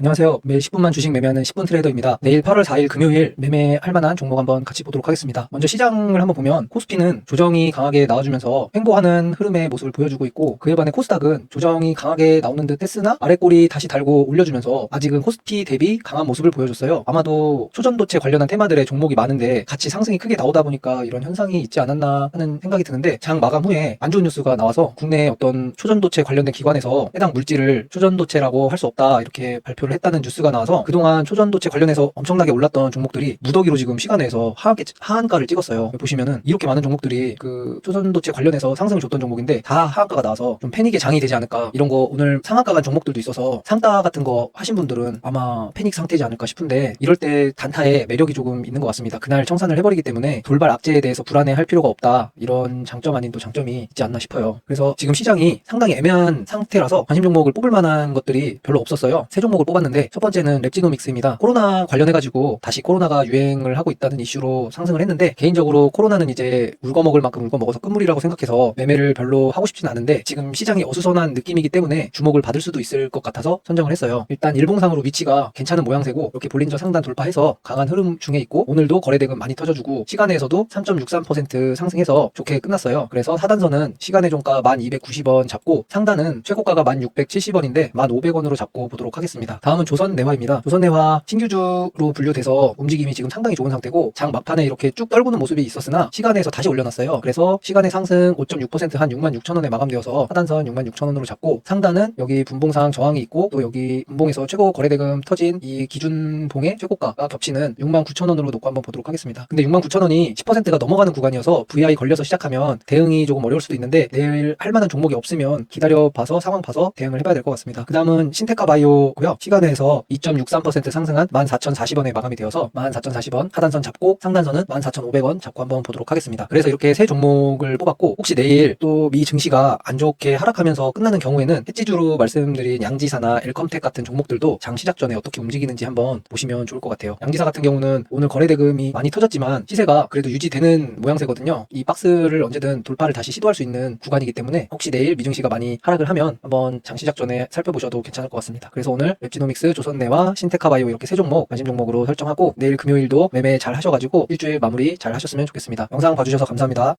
안녕하세요. 매일 10분만 주식 매매하는 10분 트레이더입니다. 내일 8월 4일 금요일 매매할 만한 종목 한번 같이 보도록 하겠습니다. 먼저 시장을 한번 보면 코스피는 조정이 강하게 나와주면서 횡보하는 흐름의 모습을 보여주고 있고 그에 반해 코스닥은 조정이 강하게 나오는 듯 했으나 아래꼬리 다시 달고 올려주면서 아직은 코스피 대비 강한 모습을 보여줬어요. 아마도 초전도체 관련한 테마들의 종목이 많은데 같이 상승이 크게 나오다 보니까 이런 현상이 있지 않았나 하는 생각이 드는데 장 마감 후에 안 좋은 뉴스가 나와서 국내 어떤 초전도체 관련된 기관에서 해당 물질을 초전도체라고 할 수 없다 이렇게 발표 를 했다는 뉴스가 나와서 그동안 초전도체 관련해서 엄청나게 올랐던 종목들이 무더기로 지금 시간에서 하하, 하한가를 찍었어요. 보시면은 이렇게 많은 종목들이 그 초전도체 관련해서 상승을 줬던 종목인데 다 하한가가 나와서 좀 패닉의 장이 되지 않을까 이런 거 오늘 상한가 간 종목들도 있어서 상따 같은 거 하신 분들은 아마 패닉 상태지 않을까 싶은데 이럴 때 단타의 매력이 조금 있는 것 같습니다. 그날 청산을 해버리기 때문에 돌발 악재에 대해서 불안해할 필요가 없다 이런 장점 아닌 또 장점이 있지 않나 싶어요. 그래서 지금 시장이 상당히 애매한 상태라서 관심 종목을 뽑을 만한 것들이 별로 없었어요. 세 종목을 뽑 았는데 첫 번째는 랩지노믹스입니다. 코로나 관련해가지고 다시 코로나가 유행을 하고 있다는 이슈로 상승을 했는데 개인적으로 코로나는 이제 울거먹을 만큼 울거먹어서 끝물이라고 생각해서 매매를 별로 하고 싶진 않은데 지금 시장이 어수선한 느낌이기 때문에 주목을 받을 수도 있을 것 같아서 선정을 했어요. 일단 일봉상으로 위치가 괜찮은 모양새고 이렇게 볼린저 상단 돌파해서 강한 흐름 중에 있고 오늘도 거래대금 많이 터져주고 시간에서도 3.63% 상승해서 좋게 끝났어요. 그래서 사단선은 시간의 종가 1290원 잡고 상단은 최고가가 1670원인데 1500원으로 잡고 보도록 하겠습니다. 다음은 조선내화입니다. 조선내화 신규주로 분류돼서 움직임이 지금 상당히 좋은 상태고 장 막판에 이렇게 쭉 떨구는 모습이 있었으나 시간에서 다시 올려놨어요. 그래서 시간의 상승 5.6%한 66,000원에 마감되어서 하단선 66,000원으로 잡고 상단은 여기 분봉상 저항이 있고 또 여기 분봉에서 최고 거래대금 터진 이 기준봉의 최고가가 겹치는 69,000원으로 놓고 한번 보도록 하겠습니다. 근데 69,000원이 10%가 넘어가는 구간이어서 VI 걸려서 시작하면 대응이 조금 어려울 수도 있는데 내일 할 만한 종목이 없으면 기다려 봐서 상황 봐서 대응을 해봐야 될 것 같습니다. 그 다음은 신테카 바이오고요. 시간 에서 2.63% 상승한 14,040원에 마감이 되어서 14,040원 하단선 잡고 상단선은 14,500원 잡고 한번 보도록 하겠습니다. 그래서 이렇게 세 종목을 뽑았고 혹시 내일 또 미 증시가 안 좋게 하락하면서 끝나는 경우에는 해지주로 말씀드린 양지사나 엘컴텍 같은 종목들도 장 시작 전에 어떻게 움직이는지 한번 보시면 좋을 것 같아요. 양지사 같은 경우는 오늘 거래대금이 많이 터졌지만 시세가 그래도 유지되는 모양새거든요. 이 박스를 언제든 돌파를 다시 시도할 수 있는 구간이기 때문에 혹시 내일 미증시가 많이 하락을 하면 한번 장 시작 전에 살펴보셔도 괜찮을 것 같습니다. 그래서 오늘 웹 지노믹스, 조선내와 신테카바이오 이렇게 세 종목 관심 종목으로 설정하고 내일 금요일도 매매 잘 하셔가지고 일주일 마무리 잘 하셨으면 좋겠습니다. 영상 봐주셔서 감사합니다.